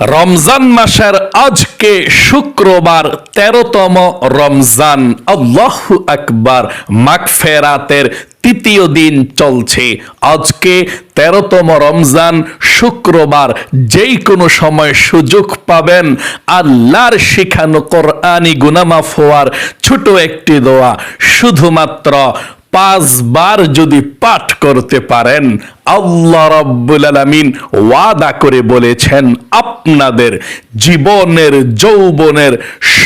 রমজান মাসের আজকে শুক্রবার তেরোতম রমজান। আল্লাহ আকবার, মাগফেরাতের তৃতীয় দিন চলছে। আজকে তেরোতম রমজান, শুক্রবার, যেই কোনো সময় সুযোগ পাবেন। আল্লাহর শিখানো কোরআনি গুনামাফ হওয়ার ছোট একটি দোয়া। শুধুমাত্র পাঁচবার যদি পাঠ করতে পারেন, আল্লাহ রব্বুল আলামিন ওয়াদা করে বলেছেন, আপনাদের জীবনের, যৌবনের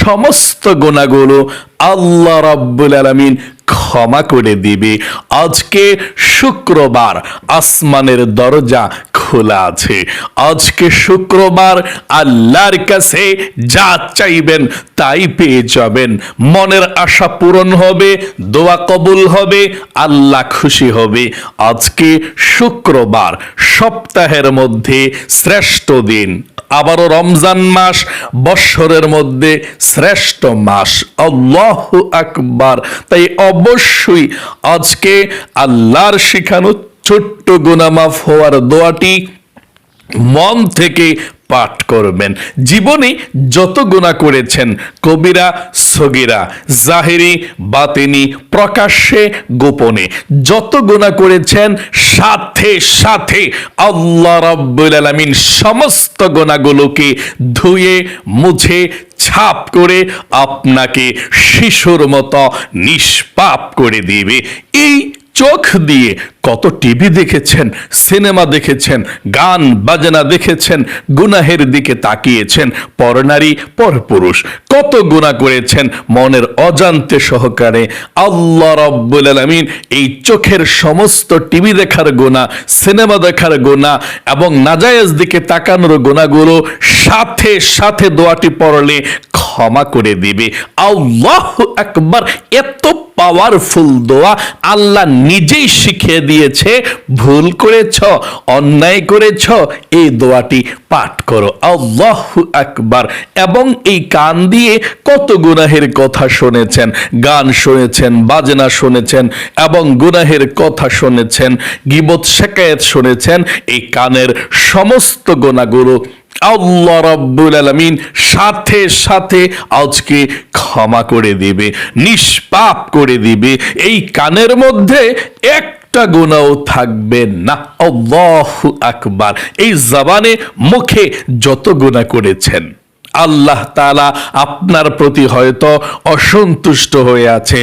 সমস্ত গোনাগুলো আল্লাহ রব্বুল আলামিন ক্ষমা করে দিবে। আজকে শুক্রবার, আসমানের দরজা খোলা আছে। আজকে শুক্রবার আল্লাহর কাছে যা চাইবেন তাই পেয়ে যাবেন। মনের আশা পূরণ হবে, দোয়া কবুল হবে, আল্লাহ খুশি হবে। আজকে শুক্রবার, সপ্তাহের মধ্যে শ্রেষ্ঠ দিন। আবারও রমজান মাস, বৎসরের মধ্যে শ্রেষ্ঠ মাস। আল্লাহ আকবার। তাই অবশ্যই আজকে আল্লাহর শিখানো ছোট্ট গুনামাফ হওয়ার দোয়াটি মন থেকে পাঠ করবেন। জীবনে যত গুণা করেছেন, কবিরা, সগিরা, জাহেরি, বাতিনি, প্রকাশ্যে, গোপনে, যত গুণা করেছেন, সাথে সাথে আল্লাহ রাব্বুল আলামিন সমস্ত গুণাগুলোকে ধুয়ে, মুছে, ছাপ করে আপনাকে শিশুর মতো নিষ্পাপ করে দিবে। এই চোখ দিয়ে কত টিভি দেখেছেন, সিনেমা দেখেছেন, গান বাজনা দেখেছেন, গুনাহের দিকে তাকিয়েছেন পরনারী পরপুরুষ কত গুণা করেছেন, মনের অজান্তে সহকারে আল্লাহ রব্বুল আলামিন এই চোখের সমস্ত টিভি দেখার গোনা সিনেমা দেখার গোনা এবং নাজায়েজ দিকে তাকানোর গোনাগুলো সাথে সাথে দোয়াটি পড়লে ক্ষমা করে দিবে। আল্লাহ একবার এত পাওয়ারফুল দোয়া আল্লাহ নিজেই শিখিয়ে দিয়েছে। ভুল করেছ, অন্যায় করেছ, এই দোয়াটি পাঠ করো। আল্লাহ আকবার। এবং এই কান দিয়ে কত গুনাহের কথা শুনেছেন, গান শুনেছেন, বাজনা শুনেছেন এবং গুনাহের কথা শুনেছেন, গিবত, শেকায়েত শুনেছেন, এই কানের সমস্ত গোনাগুলো আল্লাহ রব্বুল আলমিন সাথে সাথে আজকে ক্ষমা করে দিবে, নিষ্পাপ করে দিবে। এই কানের মধ্যে একটা গোনাও থাকবে না। আল্লাহ আকবার। এই জবানে মুখে যত গোনা করেছেন আল্লাহ তালা আপনার প্রতি হয়তো অসন্তুষ্ট হয়ে আছে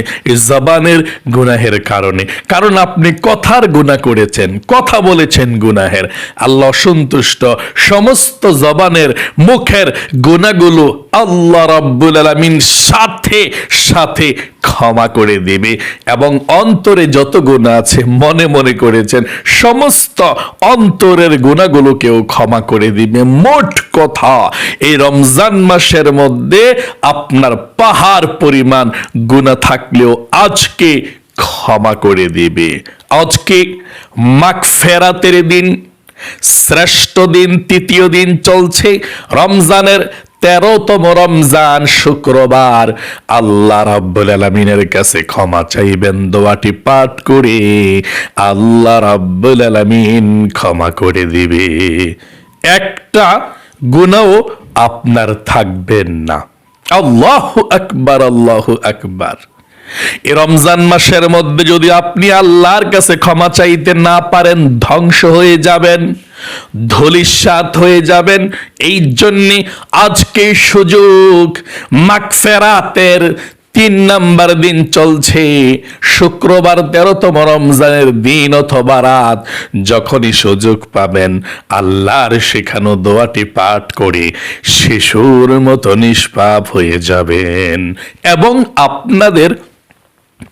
জবানের গুনাহের কারণে। কারণ আপনি কথার গুণা করেছেন, কথা বলেছেন গুনাহের। আল্লাহ অসন্তুষ্ট সমস্ত জবানের, মুখের গুণাগুলো আল্লাহ রাব্বুল আলামিন সাথে সাথে ক্ষমা করে দেবে এবং অন্তরে যত গুণা আছে মনে মনে করেছেন, সমস্ত অন্তরের গুণাগুলোকেও ক্ষমা করে দিবে। মোট কথা, এই রমজান মাসের মধ্যে আপনার পাহাড় পরিমাণ গুণা থাকলেও আজকে ক্ষমা করে দিবে। আজকে মাখ ফেরাতের দিন, শ্রেষ্ঠ দিন, তৃতীয় দিন চলছে। রমজানের তেরোতম রমজান শুক্রবার। আল্লাহ রাব্বুল আলমিনের কাছে ক্ষমা চাইবেন, দোয়াটি পাঠ করে আল্লাহ রাব্বুল আলমিন ক্ষমা করে দিবে। একটা গুণাও আপনার থাকবেন না। আল্লাহ আকবার আল্লাহ আকবার। এ রমজান মাসের মধ্যে যদি আপনি আল্লাহর কাছে ক্ষমা চাইতে না পারেন, ধ্বংস হয়ে যাবেন। ধলিসাত হয়ে যাবেন। এই জন্যে আজকে সুযোগ। মাকফেরাতের তিন নাম্বার দিন চলছে। শুক্রবার তেরোতম রমজানের দিন অথবা রাত। যখনই সুযোগ পাবেন, আল্লাহর শেখানো দোয়াটি পাঠ করে শিশুর মতো নিষ্পাপ হয়ে যাবেন। এবং আপনাদের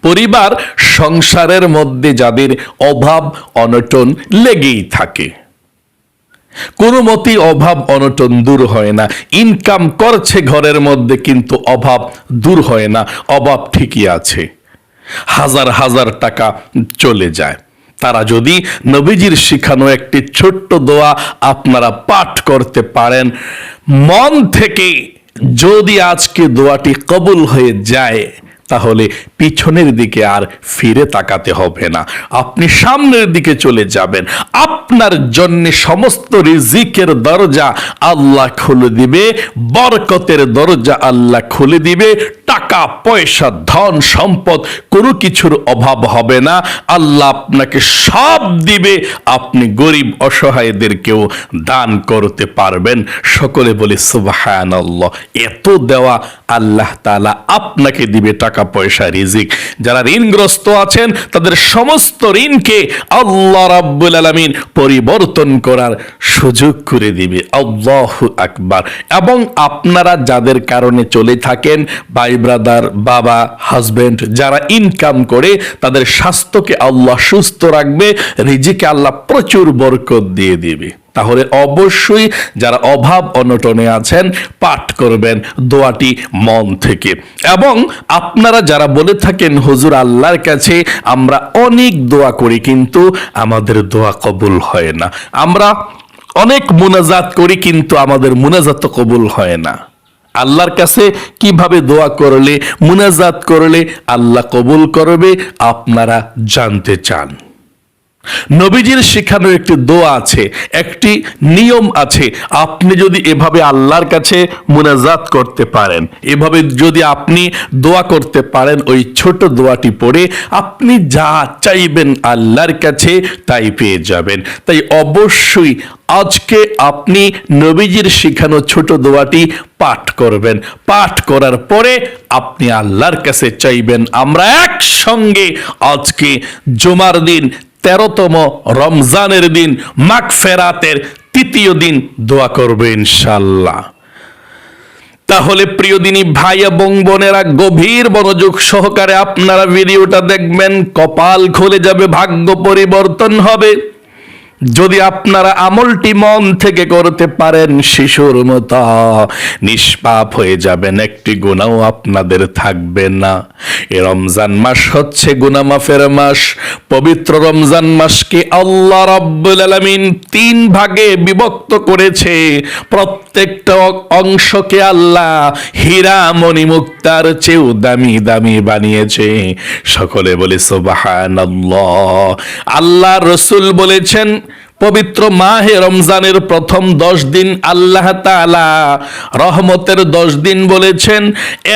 পরিবার, সংসারের মধ্যে যাদের অভাব, অনটন লেগেই থাকে। কোনো মতেই অভাব অনটন দূর হয় না। ইনকাম করছে ঘরের মধ্যে, কিন্তু অভাব দূর হয় না। অভাব ঠিকই আছে। হাজার হাজার টাকা চলে যায়। তারা যদি নবীজির শিখানো একটি ছোট্ট দোয়া আপনারা পাঠ করতে পারেন, মন থেকে যদি আজকে দোয়াটি কবুল হয়ে যায় তাহলে পিছনের দিকে আর ফিরে তাকাতে হবে না। আপনি সামনের দিকে চলে যাবেন। আপনার জন্য সমস্ত রিজিকের দরজা আল্লাহ খুলে দিবে, বরকতের দরজা আল্লাহ খুলে দিবে। টাকা, পয়সা, ধন, সম্পদ কোনো কিছুর অভাব হবে না। আল্লাহ আপনাকে সব দিবে। আপনি গরিব, অসহায়দেরকেও দান করতে পারবেন। সকলে বলে সুবাহান এত দেওয়া আল্লাহ তাআলা আপনাকে দিবে টাকা। পয়সা, রিজিক। যারা ঋণগ্রস্ত আছেন, তাদের সমস্ত ঋণকে আল্লাহ রাব্বুল আলামিন পরিবর্তন করার সুযোগ করে দিবে। আল্লাহ আকবার। এবং আপনারা যাদের কারণে চলে থাকেন, ভাই ব্রাদার, বাবা, হাজবেন্ড, যারা ইনকাম করে, তাদের স্বাস্থ্যকে আল্লাহ সুস্থ রাখবে, রিজিকে আল্লাহ প্রচুর বরকত দিয়ে দিবে। তাহলে অবশ্যই যারা অভাব অনটনে আছেন, পাঠ করবেন দোয়াটি মন থেকে। এবং আপনারা যারা বলে থাকেন, হুজুর আল্লাহর কাছে আমরা অনেক দোয়া করি, কিন্তু আমাদের দোয়া কবুল হয় না। আমরা অনেক মুনাজাত করি, কিন্তু আমাদের মুনাজাত কবুল হয় না। আল্লাহর কাছে কীভাবে দোয়া করলে, মুনাজাত করলে আল্লাহ কবুল করবে, আপনারা জানতে চান। নবীজির শেখানো একটি দোয়া আছে, একটি নিয়ম আছে, আপনি যদি এভাবে আল্লাহর কাছে মুনাজাত করতে পারেন, এভাবে যদি আপনি দোয়া করতে পারেন, ওই ছোট দোয়াটি পড়ে আপনি যা চাইবেন আল্লাহর কাছে তাই পেয়ে যাবেন। তাই অবশ্যই আজকে আপনি নবীজির শেখানো ছোট দোয়াটি পাঠ করবেন। পাঠ করার পরে আপনি আল্লাহর কাছে চাইবেন, আমরা একসঙ্গে আজকে জমার দিন তেরোতম রমজানের দিন মাক ফেরাতের তৃতীয় দিন দোয়া করবে ইনশাল্লাহ তাহলে প্রিয় দিনী ভাই এবং বোনেরা, গভীর মনোযোগ সহকারে আপনারা ভিডিওটা দেখবেন, কপাল খুলে যাবে, ভাগ্য পরিবর্তন হবে। যদি আপনারা আমলটি মন থেকে করতে পারেন, শিশুর মতো নিষ্পাপ হয়ে যাবেন, একটি গুণাও আপনাদের থাকবে না। এ রমজান মাস হচ্ছে গুনা মাফের মাস। পবিত্র রমজান মাসকে আল্লাহ রাব্বুল আলামিন তিন ভাগে বিভক্ত করেছে। প্রত্যেকটা অংশকে আল্লাহ হীরা মণিমুক্তার চেয়েও দামি দামি বানিয়েছে। সকলে বলে সুবহানাল্লাহ। আল্লাহ রসুল বলেছেন পবিত্র মাহে রমজানের প্রথম দশ দিন আল্লাহ তালা রহমতের দশ দিন বলেছেন,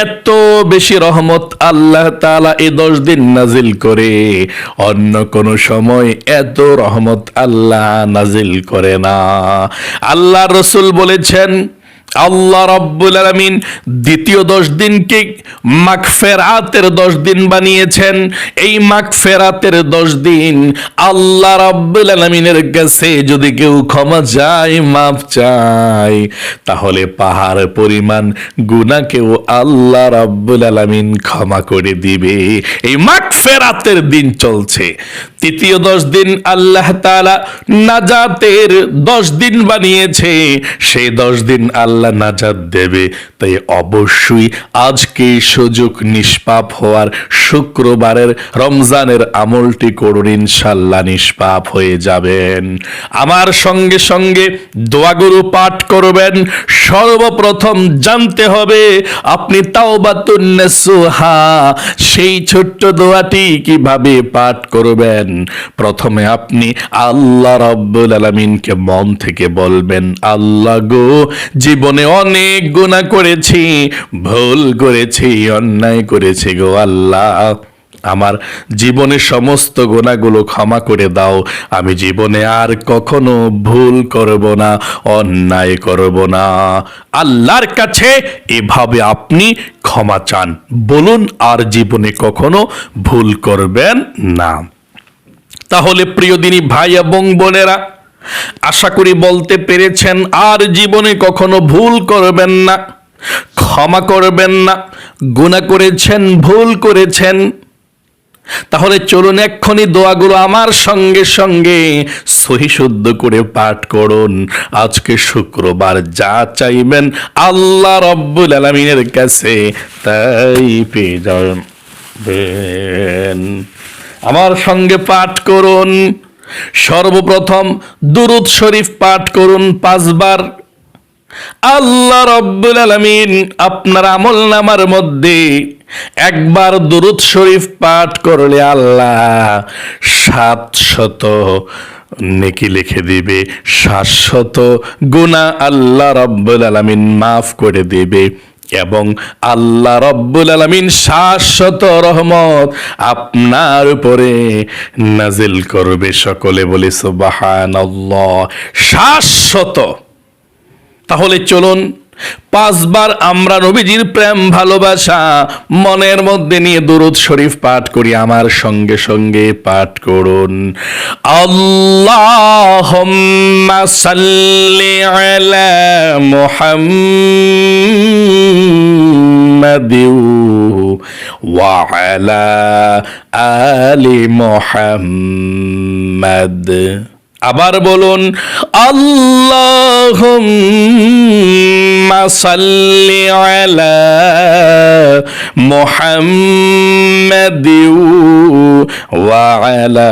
এত বেশি রহমত আল্লাহ তালা এই দশ দিন নাজিল করে। অন্য কোন সময় এত রহমত আল্লাহ নাজিল করে না। আল্লাহ রসুল বলেছেন আল্লাহ রব্বুল আলমিন দ্বিতীয় দশ দিনকে মাগফেরাতের দশ দিন বানিয়েছেন। এই মাগফেরাতের দশ দিন আল্লাহ রব্বুল আলমিনের কাছে যদি কেউ ক্ষমা চায়, মাফ চায়, তাহলে পাহাড় পরিমাণ গুনাকেও আল্লাহ রব্বুল আলমিন ক্ষমা করে দিবে। এই মাগফেরাতের দিন চলছে। তৃতীয় দশ দিন আল্লাহ তালা নাজাতের দশ দিন বানিয়েছে। সেই দশ দিন আল্লাহ নাজাত দেবে। তাই অবশ্যই আজকে সুযোগ নিষ্পাপ হওয়ার শুক্রবারের রমজানের আমলটি করুন ইনশাল্লাহ নিষ্পাপ হয়ে যাবেন। আমার সঙ্গে সঙ্গে দোয়াগুরু পাঠ করবেন। সর্বপ্রথম জানতে হবে, আপনি তাওবাতুন্নেসুহা সেই ছোট্ট দোয়াটি কীভাবে পাঠ করবেন? প্রথমে আপনি আল্লাহ রব্বুল আলমিনকে মন থেকে বলবেন, আল্লাহ গো, জীবনে অনেক গুণা করেছি, ভুল করেছি, অন্যায় করেছি গো আল্লাহ। আমার জীবনের সমস্ত গোনাগুলো ক্ষমা করে দাও। আমি জীবনে আর কখনো ভুল করব না, অন্যায় করব না। আল্লাহর কাছে এভাবে আপনি ক্ষমা চান। বলুন, আর জীবনে কখনো ভুল করবেন না। তাহলে প্রিয় দিনী ভাই এবং বোনেরা আশা করি বলতে পেরেছেন, আর জীবনে কখনো ভুল করবেন না। ক্ষমা করবেন না গুণা করেছেন, ভুল করেছেন। তাহলে চলুন এক্ষুনি দোয়াগুলো আমার সঙ্গে সঙ্গে সহি শুদ্ধ করে পাঠ করুন। আজকে শুক্রবার যা চাইবেন আল্লাহ রব্বুল আলমিনের কাছে তাই পেয়ে যাবেন। আমার সঙ্গে পাঠ করুন। সর্বপ্রথম দুরুদ শরীফ পাঠ করুন পাঁচবার। আল্লাহ রব্বুল আলমিন আপনার আমল নামার মধ্যে একবার দুরুদ শরীফ পাঠ করলে আল্লাহ সাত শত নেকি লিখে দিবে শাশ্বত গুণা আল্লাহ রব্বুল আলমিন মাফ করে দেবে। এবং আল্লাহ রব্বুল আলমিন শাশ্বত রহমত আপনার উপরে নাজিল করবে সকলে বলে সুবাহান শাশ্বত। তাহলে চলুন পাঁচবার আমরা নবীজির প্রেম, ভালোবাসা, মনের মধ্যে নিয়ে দুরুদ শরীফ পাঠ করি, আমার সঙ্গে সঙ্গে পাঠ করুন। আল্লাহ সাল্লি আলা মুহাম্মাদ ওয়া আলা আলি মুহাম্মাদ। আবার বলুন আল্লাহ সাল্লি আলা মুহাম্মাদ ওয়া আলা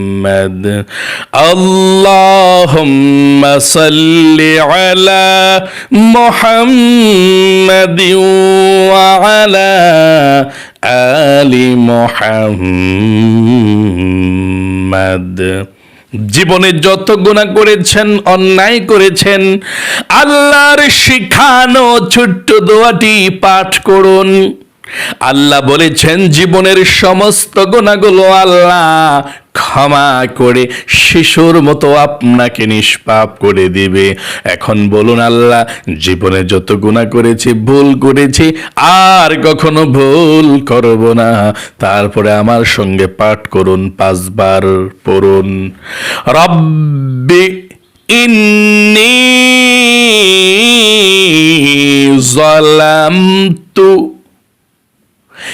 اللهم صل على محمد وعلى آل محمد জীবনে যত গুণা করেছেন অন্যায় করেছেন আল্লাহর শিখানো ছোট্ট দোয়াটি পাঠ করুন আল্লাহ বলেছেন, জীবনের সমস্ত গোনাগুলো আল্লাহ ক্ষমা করে শিশুর মতো আপনাকে নিষ্পাপ করে দিবে। এখন বলুন আল্লাহ, জীবনে যত গুণা করেছি, ভুল করেছি, আর কখনো ভুল করব না। তারপরে আমার সঙ্গে পাঠ করুন, পাঁচবার পড়ুন। রব্বি ইন্নি জালামতু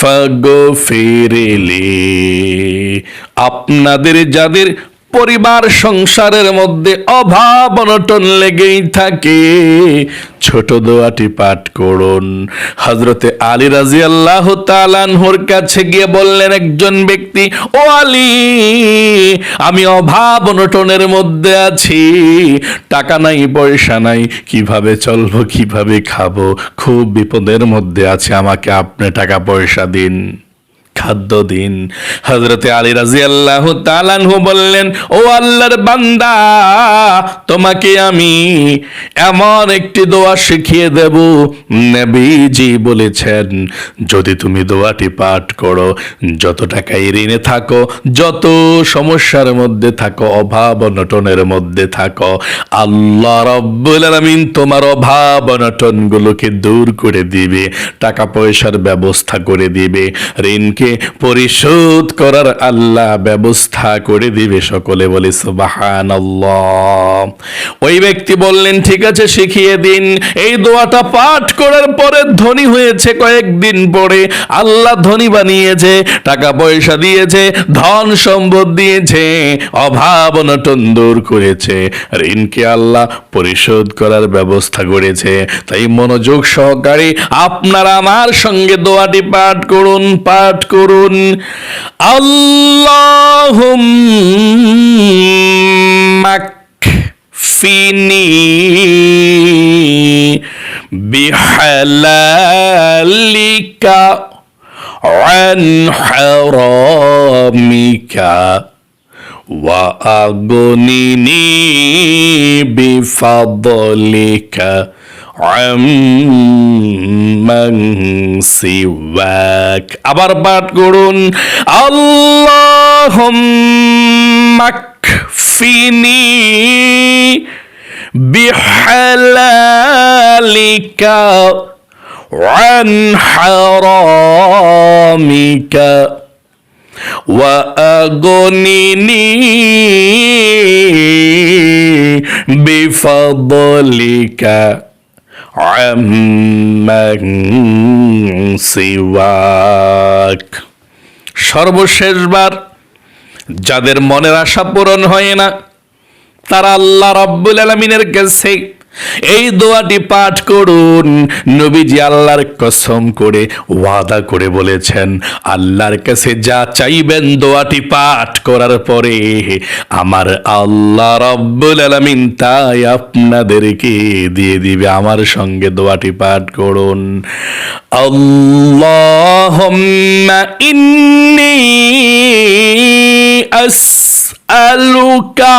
ফাগো ফেরেলে। আপনাদের যাদের পরিবার সংসারের মধ্যে অভাব অনটন লেগেই থাকে। ছোট দোয়াটি পাঠ করুন। হজরতে আলী রাজি আল্লাহ তালানহর কাছে গিয়ে বললেন, একজন ব্যক্তি, ও আলী, আমি অভাব অনটনের মধ্যে আছি। টাকা নাই, পয়সা নাই, কীভাবে চলবো, কীভাবে খাব? খুব বিপদের মধ্যে আছে, আমাকে আপনি টাকা পয়সা দিন। খাদ্য দিন হজরতে আলী রাজি আল্লাহ তালানহু বললেন, ও আল্লাহর বান্দা, তোমাকে আমি এমন একটি দোয়া শিখিয়ে দেব। নবীজি বলেছেন, যদি তুমি দোয়াটি পাঠ করো, যত টাকায় ঋণে থাকো, যত সমস্যার মধ্যে থাকো, অভাব অনটনের মধ্যে থাকো, আল্লাহ রব্বুল আলামিন তোমার অভাব অনটনগুলোকে দূর করে দিবে, টাকা পয়সার ব্যবস্থা করে দিবে, ঋণ ঋণকে পরিশোধ করার আল্লাহ ব্যবস্থা করে দিবে। সকলে বলি, সুবহানাল্লাহ। ওই ব্যক্তি বললেন, ঠিক আছে, শিখিয়ে দিন। এই দোয়াটা পাঠ করার পরে ধনী হয়েছে। কয়েকদিন পরে আল্লাহ ধনী বানিয়েছে, টাকা পয়সা দিয়েছে, ধন সম্পদ দিয়েছে, অভাব অনটন দূর করেছে। ঋণকে আল্লাহ পরিশোধ করার ব্যবস্থা করেছে। তাই মনোযোগ সহকারে আপনারা আমার সঙ্গে দোয়াটি পাঠ করুন, পাঠ করুন আল্লাহ فيني بحلالك عن حرامك وأغنني بفضلك عمن سواك আবার পাঠ করুন আল্লাহুম্মা كفني بحلالك عن حرامك وأغنني بفضلك সিওয়াক। সর্বশেষবার যাদের মনের আশা পূরণ হয় না তারা আল্লাহ রব্বুল আলমিনের কাছে এই দোয়াটি পাঠ করুন। নবীজি আল্লাহর কসম করে ওয়াদা করে বলেছেন, আল্লাহর কাছে যা চাইবেন দোয়াটি পাঠ করার পরে আমার আল্লাহ রাব্বুল আলামিন তাই আপনাদেরকে দিয়ে দিবে। আমার সঙ্গে দোয়াটি পাঠ করুন। আল্লাহুম্মা ইন্নী আসআলুকা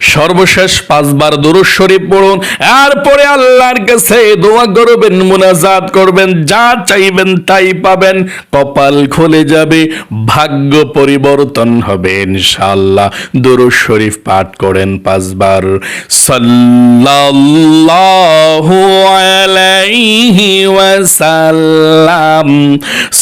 সর্বশেষ পাঁচবার দুরুদ শরীফ পড়ুন। এরপরে আল্লাহর কাছে দোয়া করবেন, মুনাজাত করবেন, যা চাইবেন তাই পাবেন। কপাল খুলে যাবে, ভাগ্য পরিবর্তন হবে, ইনশাআল্লাহ। দুরুদ শরীফ পাঠ করেন পাঁচবার। সাল্লাল্লাহু আলাইহি ওয়াসাল্লাম।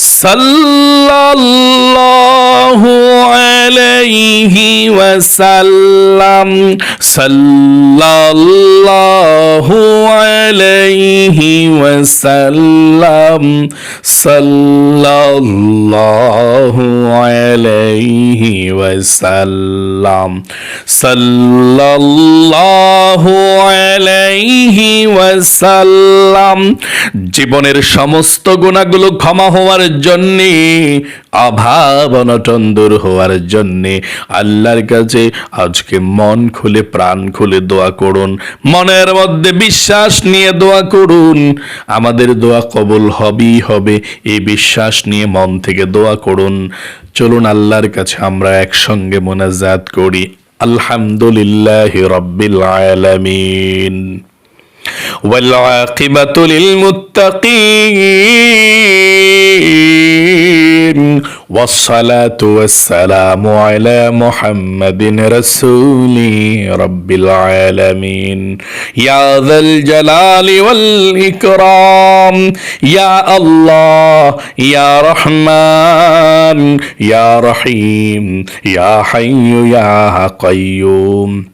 সাল্লাল্লাহু আলাইহি ওয়াসাল্লাম, সাল্লাল্লাহু আলাইহি ওয়াসাল্লাম, সাল্লাল্লাহু আলাইহি ওয়াসাল্লাম, সাল্লাল্লাহু আলাইহি ওয়াসাল্লাম। জীবনের সমস্ত গুণাগুলো ক্ষমা হওয়ার জন্যে অভাব অনটন দূর হওয়ার জন্যে আল্লাহর কাছে আজকে মন খুলে প্রাণ খুলে দোয়া করুন মনের মধ্যে বিশ্বাস নিয়ে দোয়া করুন আমাদের দোয়া কবুল হবেই হবে এই বিশ্বাস নিয়ে মন থেকে দোয়া করুন চলুন আল্লাহর কাছে আমরা একসঙ্গে মোনাজাত করি আলহামদুলিল্লাহ রব্বিল আলামিন والعاقبة للمتقين والصلاة والسلام على محمد رسول رب العالمين. يا ذا الجلال والإكرام. يا الله يا رحمن يا رحيم يا حي يا قيوم.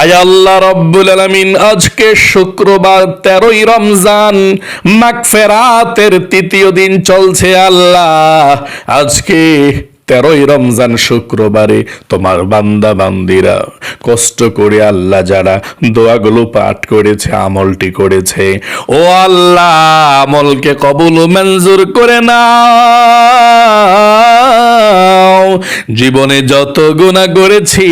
আয় আল্লাহ রব্বুল আলমিন, আজকে শুক্রবার তেরোই রমজান, মাগফেরাতের তৃতীয় দিন চলছে আল্লাহ। আজকে তেরোই রমজান শুক্রবারে তোমার বান্দা বান্দিরা কষ্ট করে আল্লাহ যারা দোয়াগুলো পাঠ করেছে, আমলটি করেছে, ও আল্লাহ আমলকে কবুল মঞ্জুর করে নাও। জীবনে যত গুণা করেছি,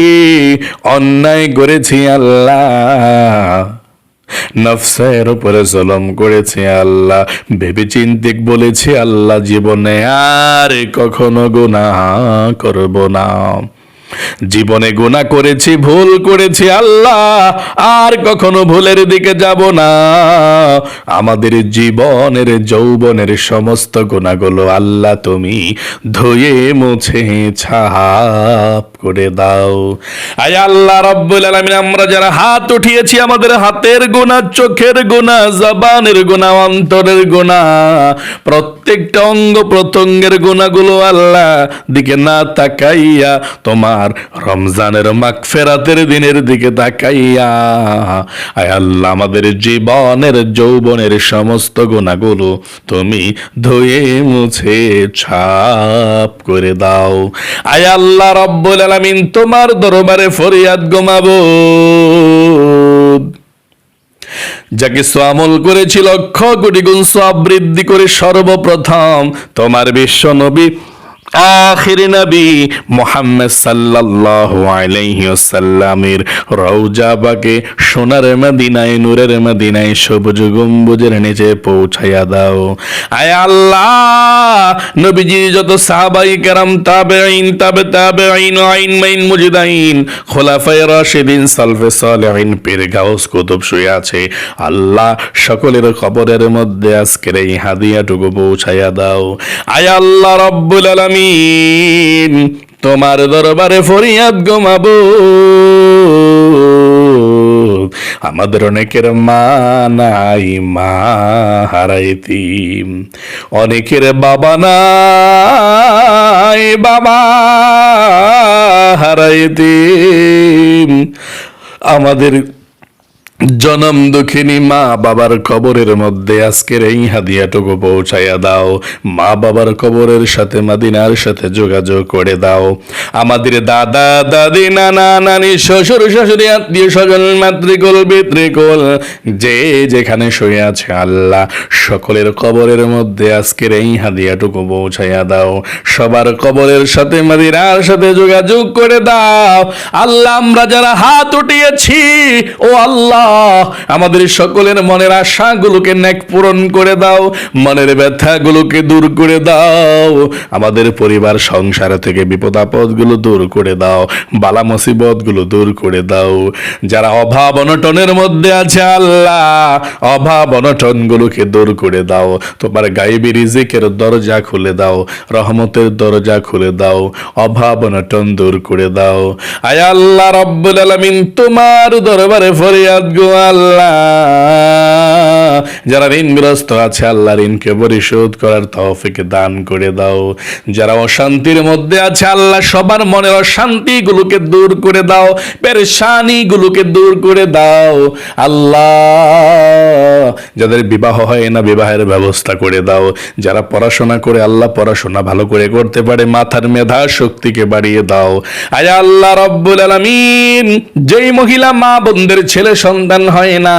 অন্যায় করেছি আল্লাহ। নফসের উপরে জলম করেছে আল্লাহ। ভেবে চিন্তিক বলেছি আল্লাহ, জীবনে আর কখনো গুনাহ করব না। জীবনে গুনাহ করেছি, ভুল করেছি আল্লাহ, আর কখনো ভুলের দিকে যাব না। আমাদের জীবনের, যৌবনের সমস্ত গুণাগুলো আল্লাহ তুমি ধুয়ে, মুছে, ছাপ করে দাও। আয় আল্লাহ রব্বুল আলামিন, আমরা যারা হাত উঠিয়েছি, আমাদের হাতের গোনা চোখের গোনা জবানের গোনা অন্তরের গোনা প্রত্যেকটা অঙ্গ প্রত্যঙ্গের গোনাগুলো আল্লাহ দিকে না তাকাইয়া তোমার রমজানের মাগফেরাতের দিনের দিকে তাকাইয়া, আয় আল্লাহ, আমাদের জীবনের, যৌবনের সমস্ত গুণাগুলো তুমি ধুয়ে মুছে, ছাপ করে দাও। আয় আল্লাহ, রব্বুল আলামিন, তোমার দরবারে ফরিয়াদ গোমাবো যাকে আমল করেছি, লক্ষ কোটি গুণ সব বৃদ্ধি করে সর্বপ্রথম তোমার বিশ্ব নবী আখির নবী মোহাম্মদ সাল্লাল্লাহু আলাইহি ওয়াসাল্লামের রওজা বাগে সোনার মদিনায় নূরের মদিনায় সবুজ গম্বুজের নিচে পৌঁছাইয়া দাও আয় আল্লাহ নবীজি যত সাহাবাই کرام তাবেঈন তাবে তাবেঈন আইন মাইন মুজিদাইন খোলাফায়ে রাশিদিন সালফে সালেহিন পীর গাউস কুতুব শুয়ে আছে আল্লাহ সকলের কবরের মধ্যে আজকের এই হাদিয়াটুকু পৌঁছাইয়া দাও আয় আল্লাহ রব্বুল আলামিন তোমার দরবারে ফরিয়াদ গোমাবো। আমাদের অনেকের মা নাই, মা হারাইতি অনেকের বাবা নাই, বাবা হারাইতি আমাদের জনম দুঃখিনী মা বাবার কবরের মধ্যে আজকের এই হাদিয়াটুকু পৌঁছাইয়া দাও। মা বাবার কবরের সাথে মাদিনার সাথে যোগাযোগ করে দাও। আমাদের দাদা, দাদি, নানা, নানি, শ্বশুর, শাশুড়ি, আত্মীয় স্বজন, মাতৃকুল, পিতৃকুল, যে যেখানে শুয়ে আছে আল্লাহ, সকলের কবরের মধ্যে আজকের এই হাদিয়াটুকু পৌঁছাইয়া দাও। সবার কবরের সাথে মাদিনার সাথে যোগাযোগ করে দাও। আল্লাহ, আমরা যারা হাত উঠিয়েছি, ও আল্লাহ আমাদের সকলের মনের আশাগুলোকে নেক পূরণ করে দাও, মনের ব্যথাগুলোকে দূর করে দাও, আমাদের পরিবার সংসার থেকে বিপদ আপদগুলো দূর করে দাও, বালা মুসিবতগুলো দূর করে দাও। যারা অভাব অনটনের মধ্যে আছে, আল্লাহ, অভাব অনটনগুলোকে দূর করে দাও। তোমার গাইবি রিজিকের দরজা খুলে দাও, রহমতের দরজা খুলে দাও, অভাব অনটন দূর করে দাও। আয় আল্লাহ রব্বুল আলামিন তোমার দরবারে ফরিয়াদ গো আল্লাহ। যারা ঋণগ্রস্ত আছে, আল্লাহ ঋণকে পরিশোধ করার তৌফিক দান করে দাও। যারা অশান্তির মধ্যে আছে, আল্লাহ সবার মনের অশান্তিগুলোকে দূর করে দাও, পেরেশানিগুলোকে দূর করে দাও। আল্লাহ, যাদের বিবাহ হয় না, বিবাহের ব্যবস্থা করে দাও। যারা পড়াশোনা করে, আল্লাহ পড়াশোনা ভালো করে করতে পারে, মাথার মেধা শক্তিকে বাড়িয়ে দাও। আয় আল্লাহ রব্বুল আলামিন, যেই মহিলা মা বোনদের ছেলে সন্তান হয় না।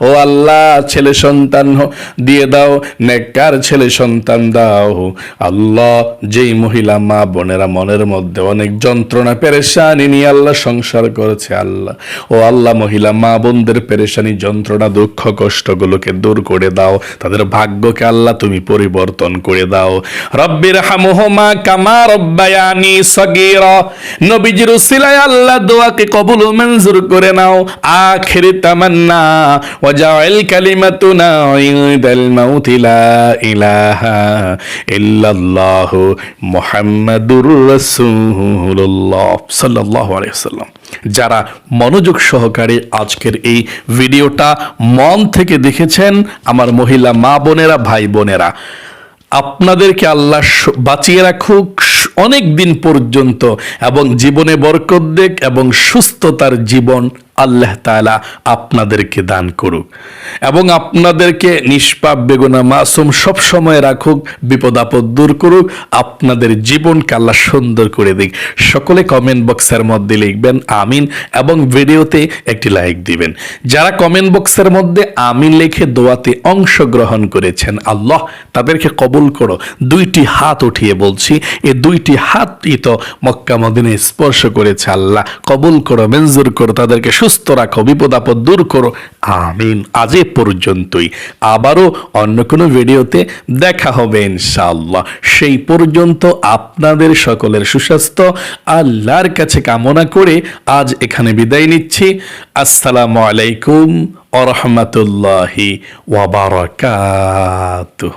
ও আল্লাহ, ছেলে সন্তান দিয়ে দাও, নেককার ছেলে সন্তান দাও। আল্লাহ, যেই মহিলা মা বোনেরা মনের মধ্যে অনেক যন্ত্রণা, পেরেশানি নিয়ে আল্লাহ সংসার করেছে আল্লাহ। ও আল্লাহ, মহিলা মা বোনদের পেরেশানি, যন্ত্রণা, দুঃখ, কষ্টগুলোকে দূর করে দাও। তাদের ভাগ্যকে আল্লাহ তুমি পরিবর্তন করে দাও। রব্বির হামুহমা কামা রব্বায়ানি সগীরা। নবীজির উসিলায় আল্লাহ দোয়াকে কবুল মঞ্জুর করে নাও। আখির যারা মনোযোগ সহকারে আজকের এই ভিডিওটা মন থেকে দেখেছেন, আমার মহিলা মা বোনেরা, ভাই বোনেরা, আপনাদেরকে আল্লাহ বাঁচিয়ে রাখুক অনেক দিন পর্যন্ত এবং জীবনে বরকত এবং সুস্থতার জীবন আল্লাহ তাআলা আপনাদেরকে দান করুক এবং আপনাদেরকে নিষ্পাপ, বেগুনা, মাসুম সব সময় রাখুক, বিপদ আপদ দূর করুক, আপনাদের জীবনকে আল্লাহ সুন্দর করে দিক। সকলে কমেন্ট বক্সের মধ্যে লিখবেন, আমিন, এবং ভিডিওতে একটি লাইক দিবেন। যারা কমেন্ট বক্সের মধ্যে আমিন লিখে দোয়াতে অংশগ্রহণ করেছেন, আল্লাহ তাদেরকে কবুল করো। দুইটি হাত উঠিয়ে বলছি, এ দুইটি হাতই তো মক্কা মদিনে স্পর্শ করেছে আল্লাহ। কবুল করো, মঞ্জুর করো, তাদেরকে সুস্থ রাখো, বিপদ আপদ দূর করো। আমিন। আজ এ পর্যন্তই। আবারও অন্য কোনো ভিডিওতে দেখা হবে ইনশাআল্লাহ। সেই পর্যন্ত আপনাদের সকলের সুস্বাস্থ্য, আল্লাহর কাছে কামনা করে আজ এখানে বিদায় নিচ্ছি। আসসালামু আলাইকুম আ রহমতুল্লাহি ওয়াবারাকাতুহ